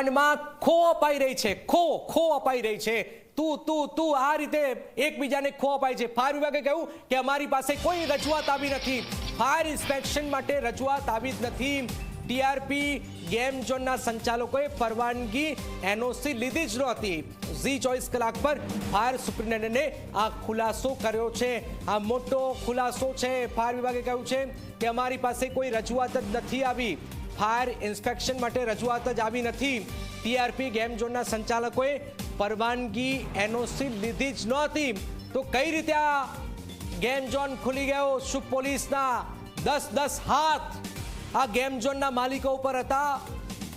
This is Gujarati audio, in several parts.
કાંડમાં ખો અપાઈ રહી છે. ખો ખો અપાઈ રહી છે. તું તું તું આ રીતે એકબીજાને ખો અપાય છે. ફાયર વિભાગે કહ્યું કે અમારી પાસે કોઈ રજૂઆત આવી નથી. ફાયર ઇન્સ્પેક્શન માટે રજૂઆત આવી જ નથી. ટીઆરપી ગેમ ઝોનના સંચાલકોએ પરવાનગી એનઓસી લીધી જ નહોતી. ઝી ચોવીસ કલાક પર ફાયર સુપ્રિન્ટેન્ડન્ટે આ ખુલાસો કર્યો છે. આ મોટો ખુલાસો છે. ફાયર વિભાગે કહ્યું છે કે અમારી પાસે કોઈ રજૂઆત જ નથી આવી. ફાયર ઇન્સ્પેક્શન માટે રજૂઆત જ આવી નથી. ટીઆરપી ગેમ ઝોનના સંચાલકોએ પરવાનગી એનઓસી લીધી જ નહોતી. તો કઈ રીતે આ ગેમ ઝોન ખુલી ગયો? શું પોલીસના દસ દસ હાથ આ ગેમ ઝોનના માલિકો ઉપર હતા?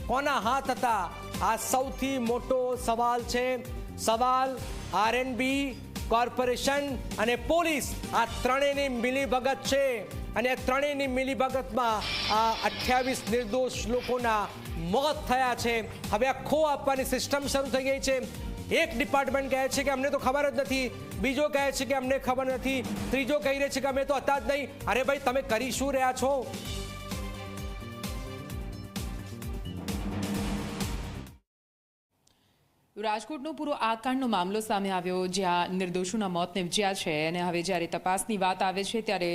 કોના હાથ હતા? આ સૌથી મોટો સવાલ છે. સવાલ આરએનબી કોર્પોરેશન અને પોલીસ આ ત્રણેયની મિલીભગત છે. અને ત્રણેયની મિલીભગતમાં આ અઠ્યાવીસ નિર્દોષ લોકોના મોત થયા છે. હવે આખો આપવાની સિસ્ટમ શરૂ થઈ ગઈ છે. એક ડિપાર્ટમેન્ટ કહે છે કે અમને તો ખબર જ નથી. બીજો કહે છે કે અમને ખબર નથી. ત્રીજો કહી રહ્યો છે કે અમે તો હતા જ નહીં. અરે ભાઈ, તમે કરી શું રહ્યા છો? રાજકોટનો પૂરો આ કાંડનો મામલો સામે આવ્યો જ્યાં નિર્દોષોના મોત નિપજ્યા છે અને હવે જ્યારે તપાસની વાત આવે છે ત્યારે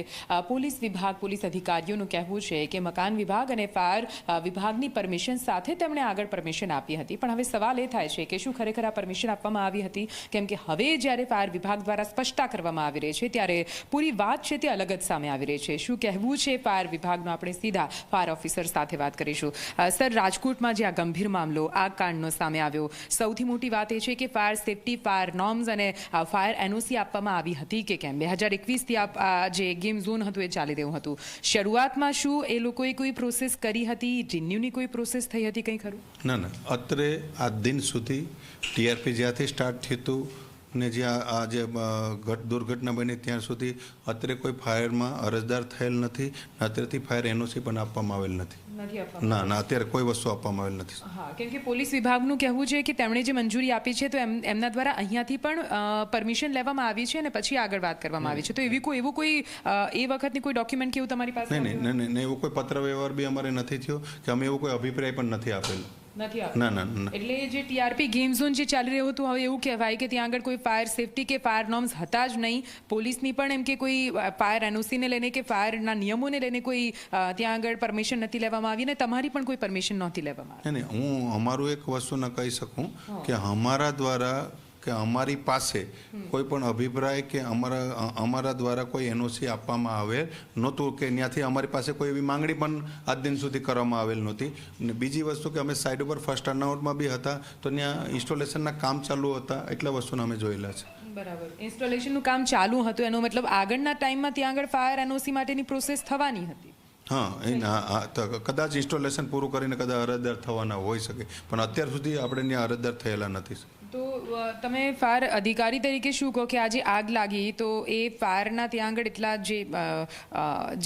પોલીસ વિભાગ, પોલીસ અધિકારીઓનું કહેવું છે કે મકાન વિભાગ અને ફાયર વિભાગની પરમિશન સાથે તેમણે આગળ પરમિશન આપી હતી. પણ હવે સવાલ એ થાય છે કે શું ખરેખર આ પરમિશન આપવામાં આવી હતી? કેમ કે હવે જ્યારે ફાયર વિભાગ દ્વારા સ્પષ્ટતા કરવામાં આવી રહી છે, ત્યારે પૂરી વાત છે તે અલગ જ સામે આવી રહી છે. શું કહેવું છે ફાયર વિભાગનું? આપણે સીધા ફાયર ઓફિસર સાથે વાત કરીશું. સર, રાજકોટમાં જે આ ગંભીર મામલો આ કાંડનો સામે આવ્યો, સૌથી મોટી વાત એ છે કે ફાયર સેફટી ફાયર નોર્મ્સ અને ફાયર એનઓસી આપવામાં આવી હતી કે કેમ? બે હજાર એકવીસથી આ જે ગેમ ઝોન હતું એ ચાલી રહ્યું હતું. શરૂઆતમાં શું એ લોકોએ કોઈ પ્રોસેસ કરી હતી? રિન્યુની કોઈ પ્રોસેસ થઈ હતી કંઈ ખરું? ના ના. અત્રે આ દિન સુધી ટીઆરપી જ્યાંથી સ્ટાર્ટ થયું હતું ને જ્યાં આ જે ઘટ દુર્ઘટના બની ત્યાં સુધી અત્રે કોઈ ફાયરમાં અરજદાર થયેલ નથી અત્યારથી ફાયર એનઓસી પણ આપવામાં આવેલ નથી. ના ના અત્યારે કોઈ વસ્તુ આપવામાં આવેલ નથી. હા કેમ કે પોલીસ વિભાગનું કહેવું છે કે તેમણે જે મંજૂરી આપી છે તો એમ એમના દ્વારા અહીંયાથી પણ પરમિશન લેવામાં આવી છે અને પછી આગળ વાત કરવામાં આવી છે. તો એવી કોઈ એવું કોઈ એ વખતની કોઈ ડોક્યુમેન્ટ કે એવું તમારી પાસે નહીં નહીં નહીં એવો કોઈ પત્ર વ્યવહાર બી અમારે નથી થયો કે અમે એવો કોઈ અભિપ્રાય પણ નથી આપેલો. નથી ના ના એટલે જે ટીઆરપી ગેમ ઝોન જે ચાલી રહ્યું હતું હવે એવું કહેવાય કે ત્યાં આગળ કોઈ ફાયર સેફટી કે ફાયર નોર્મ્સ હતા જ નહીં. પોલીસની પણ એમ કે કોઈ ફાયર એનઓસીને લઈને કે ફાયરના નિયમોને લઈને કોઈ ત્યાં આગળ પરમિશન નથી લેવામાં આવી અને તમારી પણ કોઈ પરમિશન નહોતી લેવામાં આવી. નહીં હું અમારું એક વસ્તુ ન કહી શકું કે અમારા દ્વારા કે અમારી પાસે કોઈ પણ અભિપ્રાય કે અમારા અમારા દ્વારા કોઈ એનઓસી આપવામાં આવેલ નહોતું કે ત્યાંથી અમારી પાસે કોઈ એવી માંગણી પણ આજ દિન સુધી કરવામાં આવેલ નહોતી. અને બીજી વસ્તુ કે અમે સાઈડ ઉપર ફર્સ્ટ ટર્નઆઉટમાં બી હતા તો ત્યાં ઇન્સ્ટોલેશનના કામ ચાલુ હતા એટલા વસ્તુને અમે જોયેલા છે. બરાબર. ઇન્સ્ટોલેશનનું કામ ચાલુ હતું એનો મતલબ આગળના ટાઈમમાં ત્યાં આગળ ફાયર એનઓસી માટેની પ્રોસેસ થવાની હતી. હા કદાચ ઇન્સ્ટોલેશન પૂરું કરીને કદાચ અરજદાર થવાના હોઈ શકે પણ અત્યાર સુધી આપણે ત્યાં અરજદાર થયેલા નથી. તો તમે ફાયર અધિકારી તરીકે શું કહો કે આજે આગ લાગી, તો એ ફાયરના ત્યાં આગળ એટલા જે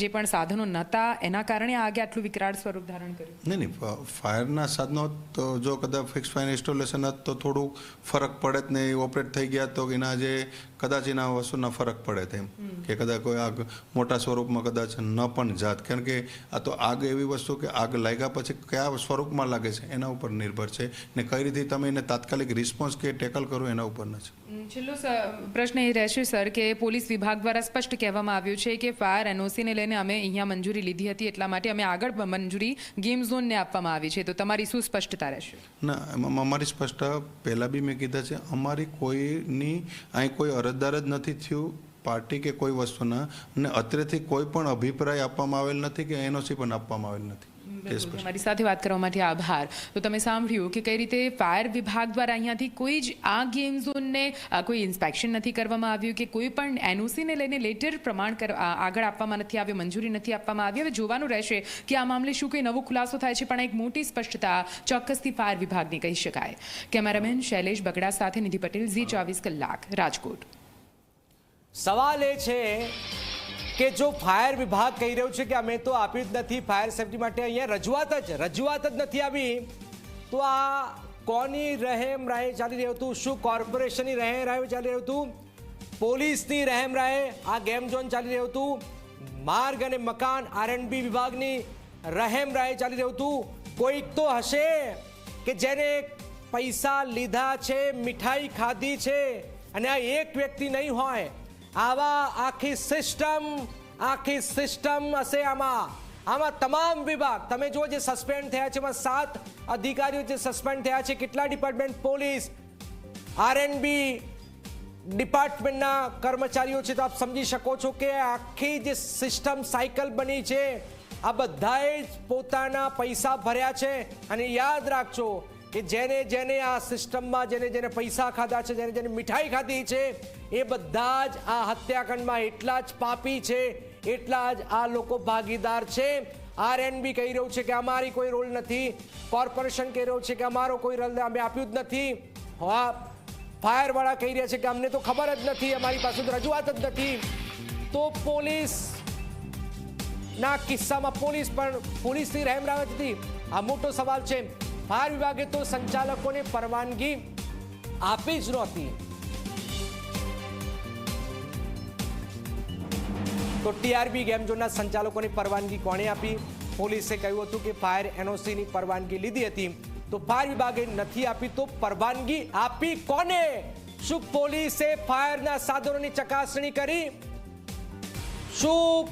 જે પણ સાધનો નહોતા એના કારણે આગે આટલું વિકરાળ સ્વરૂપ ધારણ કર્યું? નહીં નહીં ફાયરના સાધનો તો, જો કદાચ ફિક્સ ફાયર ઇન્સ્ટોલેશન હોત તો થોડું ફરક પડે જ નહીં ઓપરેટ થઈ ગયા તો એના જે કદાચ એના વસ્તુના ફરક પડે તેમ. કે કદાચ કોઈ આગ મોટા સ્વરૂપમાં કદાચ ન પણ જાત. કારણ કે આ તો આગ એવી વસ્તુ કે આગ લાગ્યા પછી કયા સ્વરૂપમાં લાગે છે? એના ઉપર નિર્ભર છે. ને કઈ રીતે તમે એને તાત્કાલિક રિસ્પોન્સ કે ટેકલ કરો એના ઉપર છે. ઉમ, છેલ્લો પ્રશ્ન એ રહેશે, સર, કે પોલીસ વિભાગ દ્વારા સ્પષ્ટ કહેવામાં આવ્યું છે કે ફાયર એનઓસીને લઈને અમે અહીંયા મંજૂરી લીધી હતી, એટલા માટે અમે આગળ મંજૂરી ગેમ ઝોનને આપવામાં આવી છે. તો તમારી શું સ્પષ્ટતા રહેશે? ના અમારી સ્પષ્ટ પહેલાં બી મેં કીધા છે, અમારી કોઈની, અહીં કોઈ અરજદાર જ નથી થયું, પાર્ટી કે કોઈ વસ્તુના અને અત્રેથી કોઈ પણ અભિપ્રાય આપવામાં આવેલ નથી કે એનઓસી પણ આપવામાં આવેલ નથી. એ તમારી સાથે વાત કરવા માટે આભાર. તો તમે સાંભળ્યું કે કઈ રીતે ફાયર વિભાગ દ્વારા અહીંયાથી કોઈ જ આ ગેમ ઝોનને કોઈ ઇન્સ્પેક્શન નથી કરવામાં આવ્યું કે કોઈ પણ એનઓસીને લઈને લેટર પ્રમાણ આગળ આપવામાં નથી આવ્યું મંજૂરી નથી આપવામાં આવી. હવે જોવાનું રહેશે કે આ મામલે શું કોઈ નવો ખુલાસો થાય છે પણ એક મોટી સ્પષ્ટતા ચોક્કસથી ફાયર વિભાગની કહી શકાય. કેમેરામેન શૈલેષ બગડા સાથે નિધિ પટેલ ઝી ચોવીસ કલાક રાજકોટ. સવાલ એ છે કે જો ફાયર વિભાગ કહી રહ્યું છે કે અમે તો આપ્યું જ નથી, ફાયર સેફટી માટે અહીંયા રજૂઆત જ રજૂઆત જ નથી આવી. તો આ કોની રહેમ રાહે ચાલી રહ્યું હતું? શું કોર્પોરેશનની રહેમ રાહે ચાલી રહ્યું હતું? પોલીસની રહેમ રાહે આ ગેમ ઝોન ચાલી રહ્યું હતું? માર્ગ અને મકાન આરએનબી વિભાગની રહેમ રાહે ચાલી રહ્યું હતું? કોઈક તો હશે કે જેને પૈસા લીધા છે, મીઠાઈ ખાધી છે અને આ એક વ્યક્તિ નહીં હોય આવા આખી સિસ્ટમ આખી સિસ્ટમ હશે આમાં. આમાં તમામ વિભાગ, તમે જો જે સસ્પેન્ડ થયા છે, એમાં સાત અધિકારીઓ જે સસ્પેન્ડ થયા છે, કેટલા ડિપાર્ટમેન્ટ પોલીસ આરએનબી ડિપાર્ટમેન્ટના કર્મચારીઓ છે, તો આપ સમજી શકો છો કે આખી જે સિસ્ટમ સાયકલ બની છે, આ બધાએ જ પોતાના પૈસા ભર્યા છે. અને યાદ રાખજો કે જેને જેને આ સિસ્ટમમાં જેને જેને પૈસા ખાધા છે, જેને જેને મીઠાઈ ખાધી છે, એ બધા જ આ હત્યાકાંડમાં એટલા જ પાપી છે, એટલા જ આ લોકો ભાગીદાર છે. આરએનબી કહી રહ્યું છે કે અમારી કોઈ રોલ નથી. કોર્પોરેશન કહી રહ્યું છે કે અમારો કોઈ રોલ અમે આપ્યું જ નથી. હા, ફાયરવાળા કહી રહ્યા છે કે અમને તો ખબર જ નથી, અમારી પાસે તો રજૂઆત જ નથી. તો પોલીસ ના કિસ્સામાં પોલીસ પણ પોલીસની રહેમ રાવત હતી આ મોટો સવાલ છે. ફાયર વિભાગે તો સંચાલકોને પરવાનગી આપી જ નહોતી. તો ટીઆરબી ગેમ ઝોનના સંચાલકોને પરવાનગી કોણે આપી? પોલીસે કહ્યું હતું કે ફાયર એનઓસીની પરવાનગી લીધી હતી. તો ફાયર વિભાગે નથી આપી તો પરવાનગી આપી કોને? શું પોલીસે ફાયરના સાધનોની ચકાસણી કરી? શું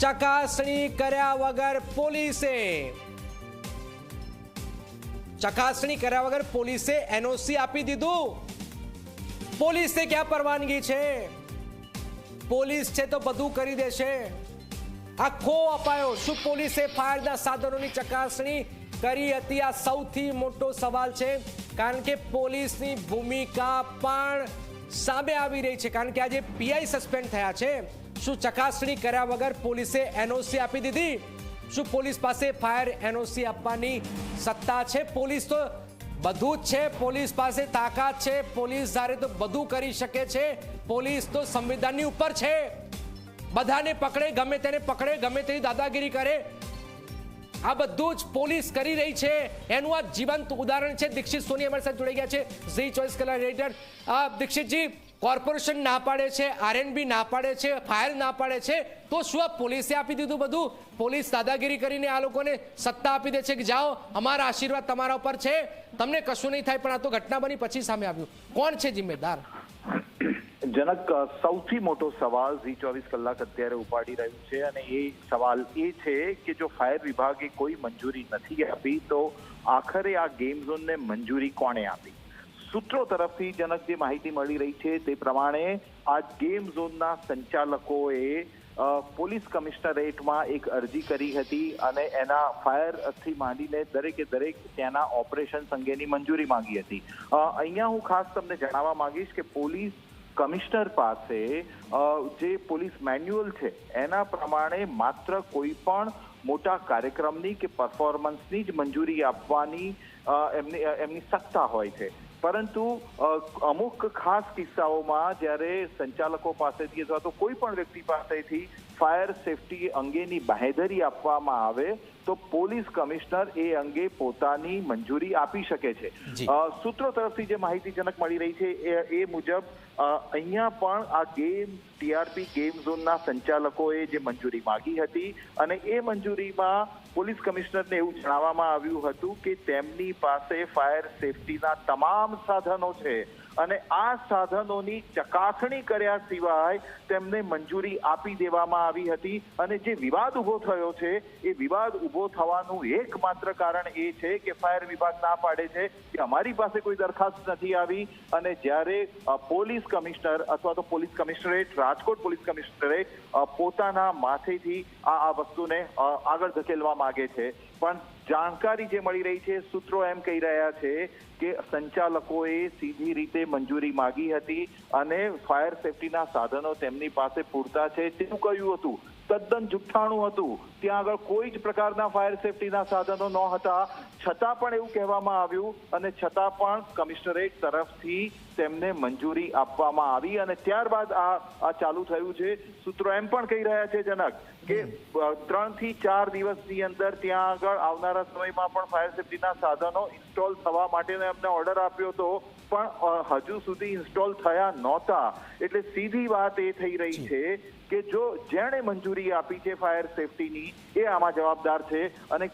ચકાસણી કર્યા વગર પોલીસે ચકાસણી કર્યા વગર પોલીસે એનઓસી આપી દીધું. પોલીસે ક્યાં પરવાનગી છે? પોલીસ છે તો બધું કરી દેશે. આખો અપાયો. શું પોલીસે ફાયરના સાધનોની ચકાસણી કરી હતી? આ સૌથી મોટો સવાલ છે. કારણ કે પોલીસની ભૂમિકા પણ સામે આવી રહી છે. કારણ કે આજે પીઆઈ સસ્પેન્ડ થયા છે. શું ચકાસણી કર્યા વગર પોલીસે એનઓસી આપી દીધી? શું પોલીસ પાસે ફાયર એનઓસી આપવાની સત્તા છે? પોલીસ તો બધું જ છે. પોલીસ પાસે તાકાત છે. પોલીસ ધારે તો બધું કરી શકે છે. પોલીસ તો સંવિધાનની ઉપર છે. બધાને પકડે, ગમે તેને પકડે, ગમે તેની દાદાગીરી કરે. આ બધું જ પોલીસ કરી રહી છે. એનું આ જીવંત ઉદાહરણ છે. દીક્ષિત સોની અમારી સાથે જોડાઈ ગયા છે. ઝી ચોઈસ કલર રેડિટર દીક્ષિતજી કોર્પોરેશન ના પાડે છે આરએનબી ના પાડે છે, ફાયર ના પાડે છે, તો શું પોલીસે આપી દીધું બધું? પોલીસ દાદાગીરી કરીને આ લોકોને સત્તા આપી દે છે કે જાઓ, અમારા આશીર્વાદ તમારા ઉપર છે. તમને કશું નહીં થાય, પણ આ તો ઘટના બની પછી સામે આવ્યું. કોણ છે જિમ્મેદાર? જનક સૌથી મોટો સવાલ ઝી ચોવીસ કલાક અત્યારે ઉપાડી રહ્યું છે અને એ સવાલ એ છે કે જો ફાયર વિભાગે કોઈ મંજૂરી નથી આપી, તો આખરે આ ગેમ ઝોનને મંજૂરી કોણે આપી? સૂત્રો તરફથી જનક જે માહિતી મળી રહી છે તે પ્રમાણે આ ગેમ ઝોનના સંચાલકોએ પોલીસ કમિશનરેટમાં એક અરજી કરી હતી અને એના ફાયરથી માંડીને દરેકે દરેક ત્યાંના ઓપરેશન અંગેની મંજૂરી માંગી હતી. અહીંયા હું ખાસ તમને જણાવવા માંગીશ કે પોલીસ કમિશનર પાસે જે પોલીસ મેન્યુઅલ છે, એના પ્રમાણે માત્ર કોઈ પણ મોટા કાર્યક્રમની કે પરફોર્મન્સની જ મંજૂરી આપવાની એમની એમની સત્તા હોય છે. પરંતુ અમુક ખાસ કિસ્સાઓમાં જ્યારે સંચાલકો પાસેથી અથવા તો કોઈ પણ વ્યક્તિ પાસેથી ફાયર સેફટી અંગેની બાહેધરી આપવામાં આવે તો પોલીસ કમિશનર એ અંગે પોતાની મંજૂરી આપી શકે છે. સૂત્રો તરફથી જે માહિતીજનક મળી રહી છે એ મુજબ અહીંયા પણ આ ગેમ ટીઆરપી ગેમ ઝોનના સંચાલકોએ જે મંજૂરી માગી હતી અને એ મંજૂરીમાં પોલીસ કમિશનરને એવું જણાવવામાં આવ્યું હતું કે તેમની પાસે ફાયર સેફટીના તમામ સાધનો છે અને આ સાધનોની ચકાસણી કર્યા સિવાય તેમને મંજૂરી આપી દેવામાં આવી હતી અને જે વિવાદ ઊભો થયો છે, એ વિવાદ ઊભો થવાનું એકમાત્ર કારણ એ છે કે ફાયર વિભાગ ના પાડે છે કે અમારી પાસે કોઈ દરખાસ્ત નથી આવી અને જ્યારે પોલીસ કમિશનર અથવા તો પોલીસ કમિશનરેટ રાજકોટ પોલીસ કમિશનરે પોતાના માથેથી આ વસ્તુને આગળ ધકેલવા માંગે છે. પણ જાણકારી જે મળી રહી છે, સૂત્રો એમ કહી રહ્યા છે કે સંચાલકોએ સીધી રીતે મંજૂરી માગી હતી અને ફાયર સેફટીના સાધનો તેમની પાસે પૂરતા છે. તેવું કહ્યું હતું. તદ્દન જુઠ્ઠાણું હતું. ત્યાં આગળ કોઈ જ પ્રકારના ફાયર સેફટીના સાધનો ન હતા છતાં પણ એવું કહેવામાં આવ્યું અને છતાં પણ કમિશનરેટ તરફથી તેમને મંજૂરી આપવામાં આવી અને ત્યારબાદ આ આ ચાલુ થયું છે. સૂત્રો એમ પણ કહી રહ્યા છે જનક કે ત્રણથી ચાર દિવસની અંદર ત્યાં આગળ આવનારા સમયમાં પણ ફાયર સેફટીના સાધનો ઇન્સ્ટોલ થવા માટેનો એમને ઓર્ડર આપ્યો હતો. પણ હજુ સુધી ઇન્સ્ટોલ થયા નહોતા. એટલે સીધી વાત એ થઈ રહી છે કે જો જેણે મંજૂરી આપી છે ફાયર સેફટીની એ આમાં જવાબદાર છે અને